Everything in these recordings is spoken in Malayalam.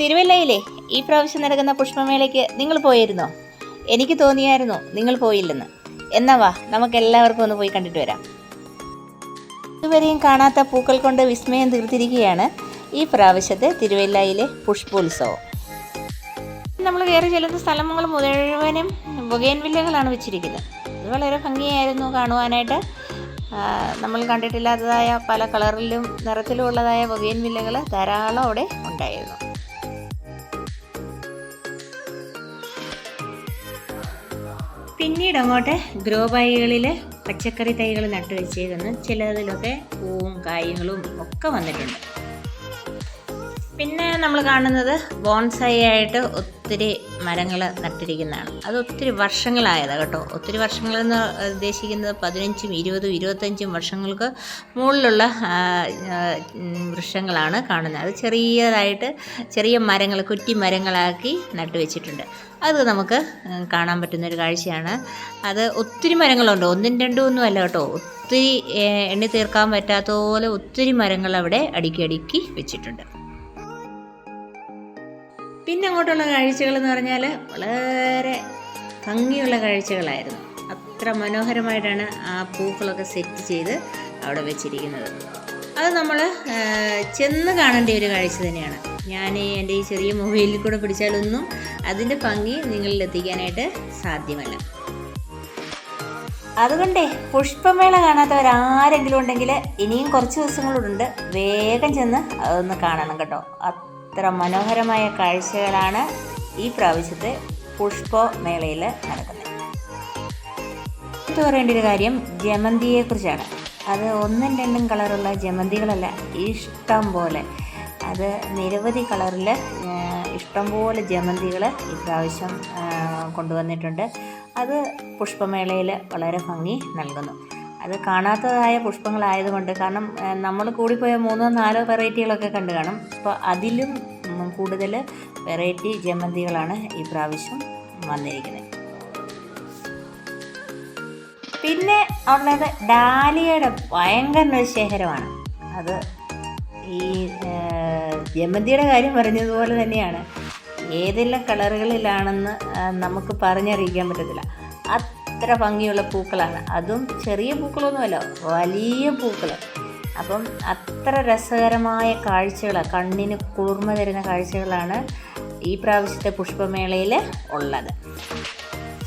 തിരുവല്ലയിലെ ഈ പ്രാവശ്യം നടക്കുന്ന പുഷ്പമേളയ്ക്ക് നിങ്ങൾ പോയിരുന്നോ? എനിക്ക് തോന്നിയായിരുന്നു നിങ്ങൾ പോയില്ലെന്ന്. എന്നാ വാ നമുക്ക് എല്ലാവർക്കും ഒന്ന് പോയി കണ്ടിട്ട് വരാം. ഇതുവരെയും കാണാത്ത പൂക്കൾ കൊണ്ട് വിസ്മയം തീർത്തിരിക്കുകയാണ് ഈ പ്രാവശ്യത്തെ തിരുവല്ലയിലെ പുഷ്പോത്സവം. നമ്മൾ കയറി ചെല്ലുന്ന സ്ഥലങ്ങൾ മുഴുവനും ബൊഗേൻ വില്ലകളാണ് വെച്ചിരിക്കുന്നത്. ഇത് വളരെ ഭംഗിയായിരുന്നു കാണുവാനായിട്ട്. നമ്മൾ കണ്ടിട്ടില്ലാത്തതായ പല കളറിലും നിറത്തിലും ഉള്ളതായ ബൊഗേൻ വില്ലകൾ ധാരാളം അവിടെ ഉണ്ടായിരുന്നു. പിന്നീട് അങ്ങോട്ട് ഗ്രോ ബാഗുകളിൽ പച്ചക്കറി തൈകൾ നട്ടു വെച്ചേക്കുന്നു ചിലതിലൊക്കെ പൂവും കായങ്ങളും ഒക്കെ വന്നിട്ടുണ്ട്. പിന്നെ നമ്മൾ കാണുന്നത് ബോൺസായി ആയിട്ട് ഒത്തിരി മരങ്ങൾ നട്ടിരിക്കുന്നതാണ്. അത് ഒത്തിരി വർഷങ്ങളായതാണ് കേട്ടോ. ഒത്തിരി വർഷങ്ങളെന്ന് ഉദ്ദേശിക്കുന്നത് പതിനഞ്ചും ഇരുപതും ഇരുപത്തഞ്ചും വർഷങ്ങൾക്ക് മുകളിലുള്ള വൃക്ഷങ്ങളാണ് കാണുന്നത്. അത് ചെറിയതായിട്ട് ചെറിയ മരങ്ങൾ കുറ്റി മരങ്ങളാക്കി നട്ടുവെച്ചിട്ടുണ്ട് അത് നമുക്ക് കാണാൻ പറ്റുന്നൊരു കാഴ്ചയാണ്. അത് ഒത്തിരി മരങ്ങളുണ്ട്. ഒന്നും രണ്ടും ഒന്നും അല്ല കേട്ടോ. ഒത്തിരി എണ്ണി തീർക്കാൻ പറ്റാത്ത പോലെ ഒത്തിരി മരങ്ങൾ അവിടെ അടുക്കി അടുക്കി വെച്ചിട്ടുണ്ട്. പിന്നെ അങ്ങോട്ടുള്ള കാഴ്ചകൾ എന്ന് പറഞ്ഞാൽ വളരെ ഭംഗിയുള്ള കാഴ്ചകളായിരുന്നു. അത്ര മനോഹരമായിട്ടാണ് ആ പൂക്കളൊക്കെ സെറ്റ് ചെയ്ത് അവിടെ വെച്ചിരിക്കുന്നത്. അത് നമ്മൾ ചെന്ന് കാണേണ്ട ഒരു കാഴ്ച തന്നെയാണ്. ഞാൻ എന്റെ ഈ ചെറിയ മൊബൈലിൽ കൂടെ പിടിച്ചാലൊന്നും അതിന്റെ ഭംഗി നിങ്ങളിൽ എത്തിക്കാനായിട്ട് സാധ്യമല്ല. അതുകൊണ്ടേ പുഷ്പമേള കാണാത്തവരാരെങ്കിലും ഉണ്ടെങ്കിൽ ഇനിയും കുറച്ച് ദിവസങ്ങളുണ്ട്. വേഗം ചെന്ന് അതൊന്ന് കാണണം കേട്ടോ. അത്ര മനോഹരമായ കാഴ്ചകളാണ് ഈ പ്രാവശ്യത്തെ പുഷ്പമേളയിൽ നടക്കുന്നത്. എടുത്തു പറയേണ്ട ഒരു കാര്യം ജമന്തിയെക്കുറിച്ചാണ് അത് ഒന്നും രണ്ടും കളറുള്ള ജമന്തികളല്ല ഇഷ്ടം പോലെ. അത് നിരവധി കളറിൽ ഇഷ്ടംപോലെ ജമന്തികൾ ഇപ്രാവശ്യം പ്രാവശ്യം കൊണ്ടുവന്നിട്ടുണ്ട്. അത് പുഷ്പമേളയിൽ വളരെ ഭംഗി നൽകുന്നു. അത് കാണാത്തതായ പുഷ്പങ്ങളായതുകൊണ്ട് കാരണം നമ്മൾ കൂടിപ്പോയ മൂന്നോ നാലോ വെറൈറ്റികളൊക്കെ കണ്ടു കാണും. അപ്പോൾ അതിലും കൂടുതൽ വെറൈറ്റി ജമന്തികളാണ് ഈ പ്രാവശ്യം വന്നിരിക്കുന്നത്. പിന്നെ ഉള്ളത് ഡാലിയയുടെ ഭയങ്കര ശേഖരമാണ്. അത് ഈ ജമന്തിയുടെ കാര്യം പറഞ്ഞതുപോലെ തന്നെയാണ്. ഏതെല്ലാം കളറുകളിലാണെന്ന് നമുക്ക് പറഞ്ഞറിയിക്കാൻ പറ്റത്തില്ല. അത്ര ഭംഗിയുള്ള പൂക്കളാണ്. അതും ചെറിയ പൂക്കളൊന്നുമല്ല വലിയ പൂക്കൾ അപ്പം അത്ര രസകരമായ കാഴ്ചകൾ കണ്ണിന് കുളിർമ തരുന്ന കാഴ്ചകളാണ് ഈ പ്രാവശ്യത്തെ പുഷ്പമേളയിൽ ഉള്ളത്.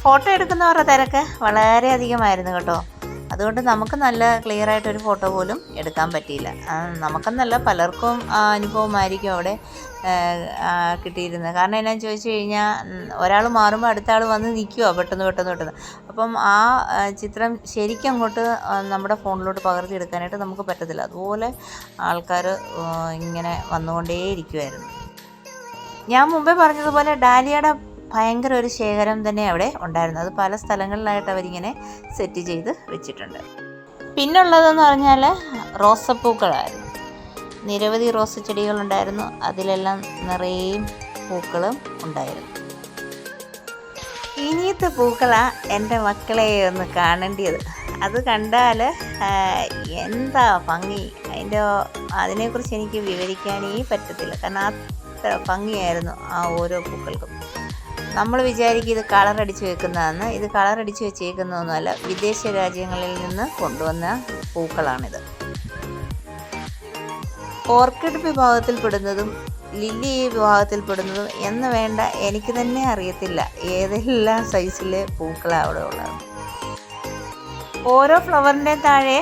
ഫോട്ടോ എടുക്കുന്നവരുടെ തിരക്ക് വളരെയധികമായിരുന്നു കേട്ടോ. അതുകൊണ്ട് നമുക്ക് നല്ല ക്ലിയർ ആയിട്ടൊരു ഫോട്ടോ പോലും എടുക്കാൻ പറ്റിയില്ല. നമുക്കെന്നല്ല പലർക്കും അനുഭവമായിരിക്കും അവിടെ കിട്ടിയിരുന്നത്. കാരണം എന്നാന്ന് ചോദിച്ചു കഴിഞ്ഞാൽ ഒരാൾ മാറുമ്പോൾ അടുത്ത ആൾ വന്ന് നിൽക്കുമോ പെട്ടെന്ന് പെട്ടെന്ന് പെട്ടെന്ന്. അപ്പം ആ ആ, ചിത്രം ശരിക്കും അങ്ങോട്ട് നമ്മുടെ ഫോണിലോട്ട് പകർത്തി എടുക്കാനായിട്ട് നമുക്ക് പറ്റത്തില്ല. അതുപോലെ ആൾക്കാർ ഇങ്ങനെ വന്നുകൊണ്ടേയിരിക്കുമായിരുന്നു ഞാൻ മുമ്പേ പറഞ്ഞതുപോലെ ഡാലിയയുടെ ഭയങ്കര ഒരു ശേഖരം തന്നെ അവിടെ ഉണ്ടായിരുന്നു. അത് പല സ്ഥലങ്ങളിലായിട്ട് അവരിങ്ങനെ സെറ്റ് ചെയ്ത് വെച്ചിട്ടുണ്ട്. പിന്നുള്ളതെന്ന് പറഞ്ഞാൽ റോസപ്പൂക്കളായിരുന്നു. നിരവധി റോസ് ചെടികളുണ്ടായിരുന്നു അതിലെല്ലാം നിറയെ പൂക്കളും ഉണ്ടായിരുന്നു. ഇനിയത്തെ പൂക്കളാണ് എന്റെ മക്കളെ ഒന്ന് കാണേണ്ടത് അത് കണ്ടാൽ എന്താ ഭംഗി. അതിന്റെ അതിനെക്കുറിച്ച് എനിക്ക് വിവരിക്കാനേ പറ്റത്തില്ല. കാരണം അത്ര ഭംഗിയായിരുന്നു ആ ഓരോ പൂക്കൾക്കും. നമ്മൾ വിചാരിക്കും ഇത് കളർ അടിച്ച് വെക്കുന്നതാണ് ഇത് കളർ അടിച്ച് വെച്ചേക്കുന്നതൊന്നുമല്ല. വിദേശ രാജ്യങ്ങളിൽ നിന്ന് കൊണ്ടുവന്ന പൂക്കളാണിത്. ഓർക്കിഡ് വിഭാഗത്തിൽപ്പെടുന്നതും ലില്ലി വിഭാഗത്തിൽപ്പെടുന്നതും എന്ന് വേണ്ട എനിക്ക് തന്നെ അറിയത്തില്ല ഏതെല്ലാം സൈസിലെ പൂക്കളാണ് അവിടെ ഉള്ളത്. ഓരോ ഫ്ലവറിന്റെ താഴെ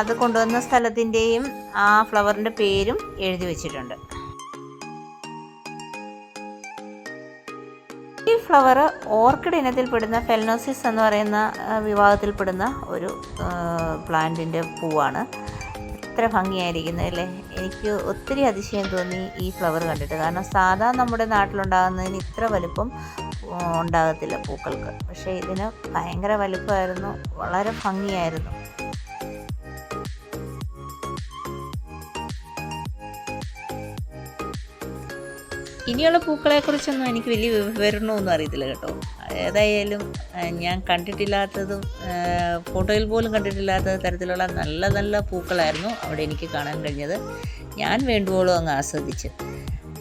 അത് കൊണ്ടുവന്ന സ്ഥലത്തിന്റെയും ആ ഫ്ലവറിന്റെ പേരും എഴുതി വെച്ചിട്ടുണ്ട്. ഈ ഫ്ലവർ ഓർക്കിഡ് ഇനത്തിൽപ്പെടുന്ന ഫെൽനോസിസ് എന്ന് പറയുന്ന വിഭാഗത്തിൽപ്പെടുന്ന ഒരു പ്ലാന്റിന്റെ പൂവാണ്. ഇത്ര ഭംഗിയായിരിക്കുന്നത് അല്ലേ? എനിക്ക് ഒത്തിരി അതിശയം തോന്നി ഈ ഫ്ലവർ കണ്ടിട്ട്. കാരണം സാധാ നമ്മുടെ നാട്ടിലുണ്ടാകുന്നതിന് ഇത്ര വലുപ്പം ഉണ്ടാകത്തില്ല പൂക്കൾക്ക്. പക്ഷേ ഇതിന് ഭയങ്കര വലുപ്പമായിരുന്നു. വളരെ ഭംഗിയായിരുന്നു. ഇനിയുള്ള പൂക്കളെക്കുറിച്ചൊന്നും എനിക്ക് വലിയ വിവരണമൊന്നും അറിയത്തില്ല കേട്ടോ. ഏതായാലും ഞാൻ കണ്ടിട്ടില്ലാത്തതും ഫോട്ടോയിൽ പോലും കണ്ടിട്ടില്ലാത്ത തരത്തിലുള്ള നല്ല നല്ല പൂക്കളായിരുന്നു അവിടെ എനിക്ക് കാണാൻ കഴിഞ്ഞത്. ഞാൻ വേണ്ടുവോളം അങ്ങ് ആസ്വദിച്ച്.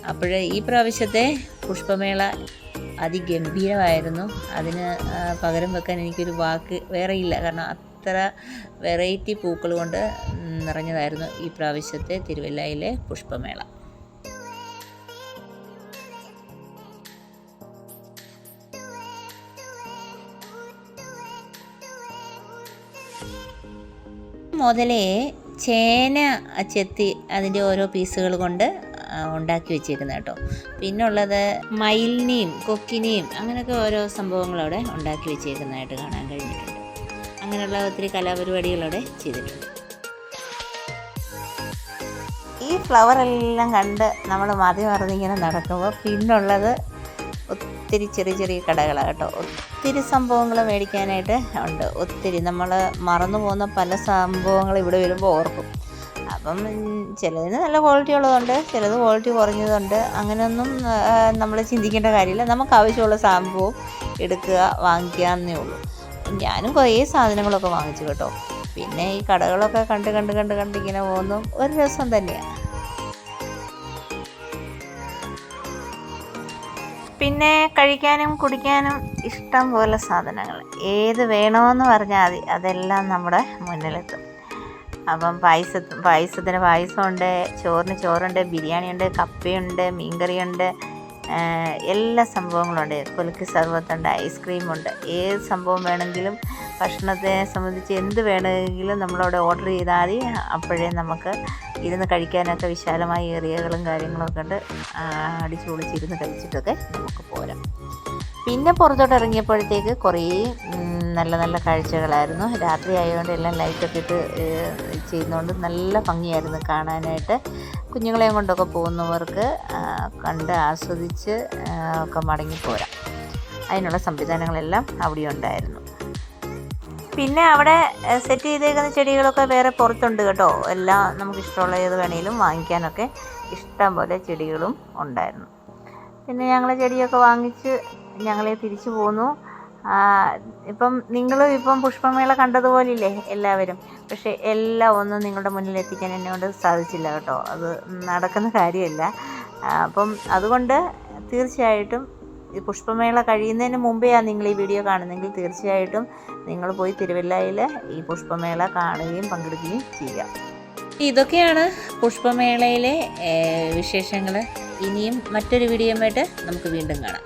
അപ്പോഴേ ഈ പ്രാവശ്യത്തെ പുഷ്പമേള അതിഗംഭീരമായിരുന്നു. അതിന് പകരം വെക്കാൻ എനിക്കൊരു വാക്ക് വേറെ ഇല്ല. കാരണം അത്ര വെറൈറ്റി പൂക്കൾ കൊണ്ട് നിറഞ്ഞതായിരുന്നു ഈ പ്രാവശ്യത്തെ തിരുവല്ലയിലെ പുഷ്പമേള. മുതലേ ചേന ചെത്തി അതിന്റെ ഓരോ പീസുകൾ കൊണ്ട് ഉണ്ടാക്കി വെച്ചേക്കുന്നത് കേട്ടോ. പിന്നുള്ളത് മയിലിനെയും കൊക്കിനെയും അങ്ങനെയൊക്കെ ഓരോ സംഭവങ്ങളവിടെ ഉണ്ടാക്കി വെച്ചേക്കുന്നതായിട്ട് കാണാൻ കഴിഞ്ഞിട്ടുണ്ട്. അങ്ങനെയുള്ള ഒത്തിരി കലാപരിപാടികളവിടെ ചെയ്തിട്ടുണ്ട്. ഈ ഫ്ലവർ എല്ലാം കണ്ട് നമ്മൾ മതി മറന്നിങ്ങനെ നടക്കുമ്പോൾ പിന്നുള്ളത് ഒത്തിരി ചെറിയ ചെറിയ കടകളാണ് കേട്ടോ. ഒത്തിരി സംഭവങ്ങൾ മേടിക്കാനായിട്ട് ഉണ്ട്. ഒത്തിരി നമ്മൾ മറന്നു പോകുന്ന പല സംഭവങ്ങൾ ഇവിടെ വരുമ്പോൾ ഓർക്കും. അപ്പം ചിലതിന് നല്ല ക്വാളിറ്റി ഉള്ളതുണ്ട് ചിലത് ക്വാളിറ്റി കുറഞ്ഞതുണ്ട്. അങ്ങനെയൊന്നും നമ്മൾ ചിന്തിക്കേണ്ട കാര്യമില്ല. നമുക്ക് ആവശ്യമുള്ള സംഭവം എടുക്കുക വാങ്ങിക്കുക എന്നേ ഉള്ളൂ. ഞാനും കുറേ സാധനങ്ങളൊക്കെ വാങ്ങിച്ചു കേട്ടോ. പിന്നെ ഈ കടകളൊക്കെ കണ്ട് കണ്ട് കണ്ട് കണ്ടിങ്ങനെ പോകുന്നു. ഒരു രസം തന്നെയാണ്. പിന്നെ കഴിക്കാനും കുടിക്കാനും ഇഷ്ടം പോലെ സാധനങ്ങൾ. ഏത് വേണമെന്ന് പറഞ്ഞാൽ മതി. അതെല്ലാം നമ്മുടെ മുന്നിലെത്തും. അപ്പം പായസ പായസത്തിന് പായസമുണ്ട് ചോറിന് ചോറുണ്ട് ബിരിയാണിയുണ്ട് കപ്പയുണ്ട് മീൻകറിയുണ്ട് എല്ലാ സംഭവങ്ങളുണ്ട് കുലുക്ക് സർബത്തുണ്ട് ഐസ്ക്രീമുണ്ട്. ഏത് സംഭവം വേണമെങ്കിലും ഭക്ഷണത്തെ സംബന്ധിച്ച് എന്ത് വേണമെങ്കിലും നമ്മളവിടെ ഓർഡർ ചെയ്താൽ മതി. അപ്പോഴേ നമുക്ക് ഇരുന്ന് കഴിക്കാനൊക്കെ വിശാലമായ ഏറിയകളും കാര്യങ്ങളൊക്കെ ഉണ്ട്. അടിച്ചു പൊളിച്ചിരുന്ന് കഴിച്ചിട്ടൊക്കെ നമുക്ക് പോരാം. പിന്നെ പുറത്തോട്ട് ഇറങ്ങിയപ്പോഴത്തേക്ക് കുറേ നല്ല നല്ല കാഴ്ചകളായിരുന്നു. രാത്രി ആയതുകൊണ്ട് എല്ലാം ലൈറ്റൊക്കെ ഇട്ട് ചെയ്യുന്നതുകൊണ്ട് നല്ല ഭംഗിയായിരുന്നു കാണാനായിട്ട്. കുഞ്ഞുങ്ങളെയും കൊണ്ടൊക്കെ പോകുന്നവർക്ക് കണ്ട് ആസ്വദിച്ച് ഒക്കെ മടങ്ങിപ്പോരാം. അതിനുള്ള സംവിധാനങ്ങളെല്ലാം അവിടെ ഉണ്ടായിരുന്നു. പിന്നെ അവിടെ സെറ്റ് ചെയ്തേക്കുന്ന ചെടികളൊക്കെ വേറെ പുറത്തുണ്ട് കേട്ടോ. എല്ലാം നമുക്ക് ഇഷ്ടമുള്ള ഏത് വേണേലും വാങ്ങിക്കാനൊക്കെ ഇഷ്ടം പോലെ ചെടികളും ഉണ്ടായിരുന്നു. പിന്നെ ഞങ്ങൾ ചെടിയൊക്കെ വാങ്ങിച്ച് ഞങ്ങളെ തിരിച്ചു പോന്നു. ഇപ്പം നിങ്ങൾ ഇപ്പം പുഷ്പമേള കണ്ടതുപോലില്ലേ എല്ലാവരും? പക്ഷേ എല്ലാം ഒന്നും നിങ്ങളുടെ മുന്നിൽ എത്തിക്കാൻ എന്നെ കൊണ്ട് സാധിച്ചില്ല കേട്ടോ. അത് നടക്കുന്ന കാര്യമല്ല. അപ്പം അതുകൊണ്ട് തീർച്ചയായിട്ടും ഈ പുഷ്പമേള കഴിയുന്നതിന് മുമ്പെയാണ് നിങ്ങൾ ഈ വീഡിയോ കാണുന്നെങ്കിൽ തീർച്ചയായിട്ടും നിങ്ങൾ പോയി തിരുവല്ലയിൽ ഈ പുഷ്പമേള കാണുകയും പങ്കെടുക്കുകയും ചെയ്യാം ഇതൊക്കെയാണ് പുഷ്പമേളയിലെ വിശേഷങ്ങൾ ഇനിയും മറ്റൊരു വീഡിയോയുമായിട്ട് നമുക്ക് വീണ്ടും കാണാം.